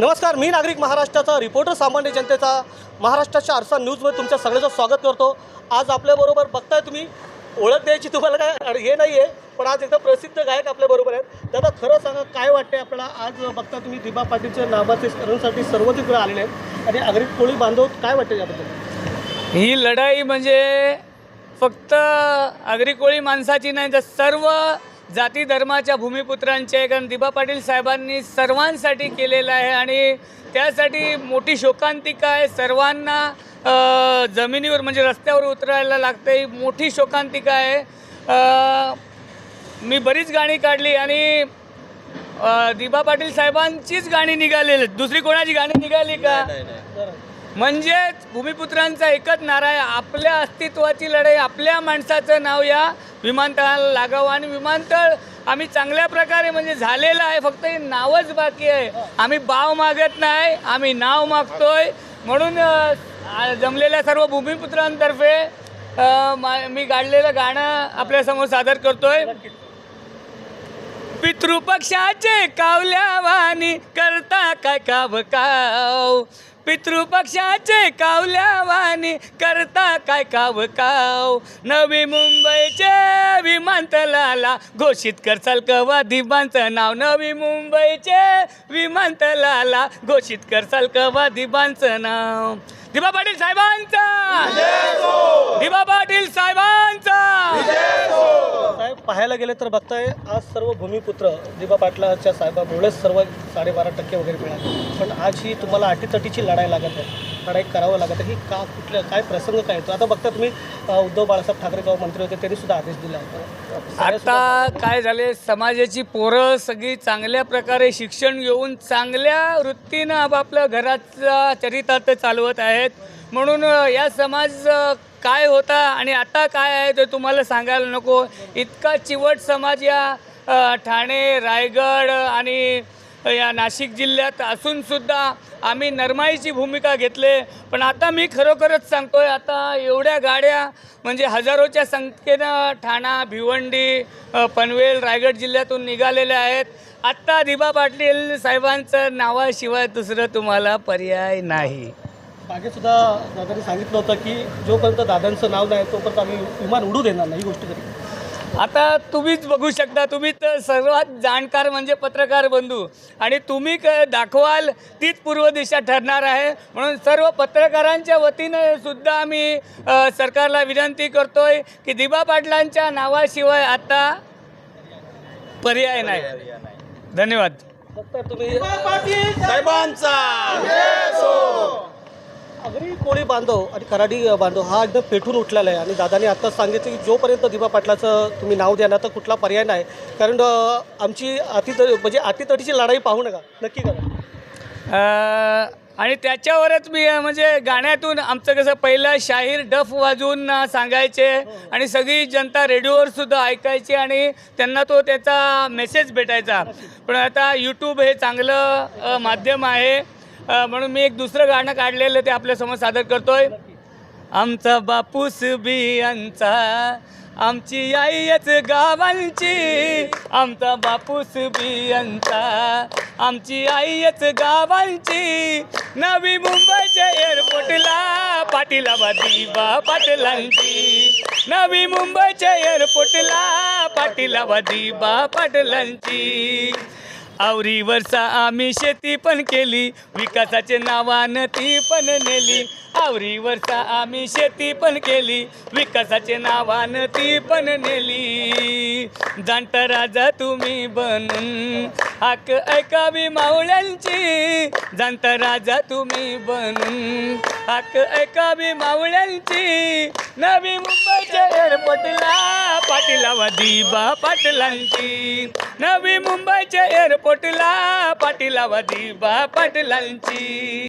नमस्कार मी नागरिक महाराष्ट्राचा रिपोर्टर सामान्य जनतेचा महाराष्ट्राच्या आरसा न्यूजमध्ये तुमच्या सगळ्याचं स्वागत करतो. आज आपल्याबरोबर बघताय तुम्ही ओळख द्यायची तुम्हाला काय हे नाही आहे पण आज एकदम प्रसिद्ध गायक आपल्याबरोबर आहेत. दादा खरं सांगा काय वाटते आपल्याला? आज बघता तुम्ही दिबा पाटीलच्या नावाचे स्मरणसाठी सर्व तिकडे आलेले आहेत. आणि आगरीत कोळी बांधव काय वाटते याबद्दल? ही लढाई म्हणजे फक्त आगरी कोळी माणसाची नाही तर सर्व जाती धर्माच्या भूमिपुत्रांची आहे कारण दिबा पाटील साहेबांनी सर्वांसाठी केलेलं आहे आणि त्यासाठी मोठी शोकांतिका आहे. सर्वांना जमिनीवर म्हणजे रस्त्यावर उतरायला लागते मोठी शोकांतिका आहे. मी बरीच गाणी काढली आणि दिबा पाटील साहेबांचीच गाणी निघालेली. दुसरी कोणाची गाणी निघाली का? म्हणजेच भूमिपुत्रांचा एकच नारा आहे. आपल्या अस्तित्वाची लढाई आपल्या माणसाचं नाव या विमानतळाला लागावं आणि विमानतळ आम्ही चांगल्या प्रकारे म्हणजे झालेलं आहे. फक्त हे नावच बाकी आहे. आम्ही बाव मागत नाही. आम्ही नाव मागतोय. म्हणून जमलेल्या सर्व भूमिपुत्रांतर्फे मा- मी गाडलेलं गाणं आपल्यासमोर सादर करतोय. पितृपक्षाचे कावल्यावानी करता काय काव काव पितृपक्षाचे कावल्यावानी करता काय काव काव? नवी मुंबईचे विमानतळाला घोषित करचाल कवा दिबांचं नाव. नवी मुंबईचे विमानतळाला घोषित करचाल कवा दिबांचं नाव. दिबा पाटील साहेबांचा! दिबा पाटील साहेब पाहायला गेले तर बघताय आज सर्व भूमिपुत्र दिबा पाटलाच्या साहेबामुळेच सर्व साडेबारा टक्के वगैरे मिळाले. पण आज ही तुम्हाला अटीतटीची लढाई लागत आहे लढाई करावं लागत आहे. ही का कुठल्या काय प्रसंग काय येतो आता बघता तुम्ही उद्धव बाळासाहेब ठाकरे जेव्हा मंत्री होते त्यांनी सुद्धा आदेश दिला होता. आता काय झाले? समाजाची पोरं सगळी चांगल्या प्रकारे शिक्षण घेऊन चांगल्या वृत्तीनं आपापल्या घराचा चरितार्थ चालवत आहेत. म्हणून या समाज काय होता आणि आता काय आहे ते तुम्हाला सांगायला नको. इतका चिवट समाज या ठाणे रायगड आणि या नाशिक जिल्ह्यात असूनसुद्धा आम्ही नरमाईची भूमिका घेतले. पण आता मी खरोखरच सांगतो आहे आता एवढ्या गाड्या म्हणजे हजारोच्या संख्येनं ठाणा भिवंडी पनवेल रायगड जिल्ह्यातून निघालेल्या आहेत. आत्ता दिबा पाटील साहेबांचं नावाशिवाय दुसरं तुम्हाला पर्याय नाही. मागे सुद्धा दादांनी सांगितलं होतं की जोपर्यंत दादांचं नाव नाही तोपर्यंत आम्ही विमान उडू देणार नाही ही गोष्ट तरी. आता तुम्हीच बघू शकता तुम्ही तर सर्वात जाणकार म्हणजे पत्रकार बंधू. आणि तुम्ही क दाखवाल तीच पूर्व दिशा ठरणार आहे. म्हणून सर्व पत्रकारांच्या वतीनं सुद्धा आम्ही सरकारला विनंती करतोय की दिबा पाटलांच्या नावाशिवाय आता पर्याय नाही. धन्यवाद. फक्त तुम्ही अगरी कोळी बांधव आणि कराडी बांधव हा एकदम पेटून उठलेला आहे. आणि दादाने आत्ताच सांगितलं की जोपर्यंत दिबा पाटलाचं तुम्ही नाव द्या ना तर कुठला पर्याय नाही. कारण आमची अतित म्हणजे अतितटीची लढाई पाहू नका. नक्की करा. आणि त्याच्यावरच मी म्हणजे गाण्यातून आमचं कसं पहिलं शाहीर डफ वाजवून अ, सांगायचे आणि सगळी जनता रेडिओवर सुद्धा ऐकायची आणि त्यांना तो त्याचा मेसेज भेटायचा. पण आता यूट्यूब हे चांगलं माध्यम आहे. म्हणून मी एक दुसरं गाणं काढलेलं ते आपल्यासमोर सादर करतोय. आमचा बापूस बियांचा आमची आईच गावांची. आमचा बापूस बियांचा आमची आईच गावांची. नवी मुंबईच्या एअरपोर्टला पाटीला बा पाटलांची. नवी मुंबईच्या एअरपोर्टला पाटीला बा पाटलांची. आवरी वर्षा आम्ही शेती पण केली. विकासाचे नावानं ती पण नेली. आवरी वर्षा आम्ही शेती पण केली. विकासाचे नावानं ती पण नेली. जाणत राजा तुम्ही बनून हाक ऐकावी मावळ्यांची. जाणत राजा तुम्ही बनून हाक ऐकावी मावळ्यांची. नवी मुंबईच्या एअरपोर्टला पाटीला दिबा पाटलांची नवी मुंबईच्या एअरपोर्टला पाटीला दिबा पाटलांची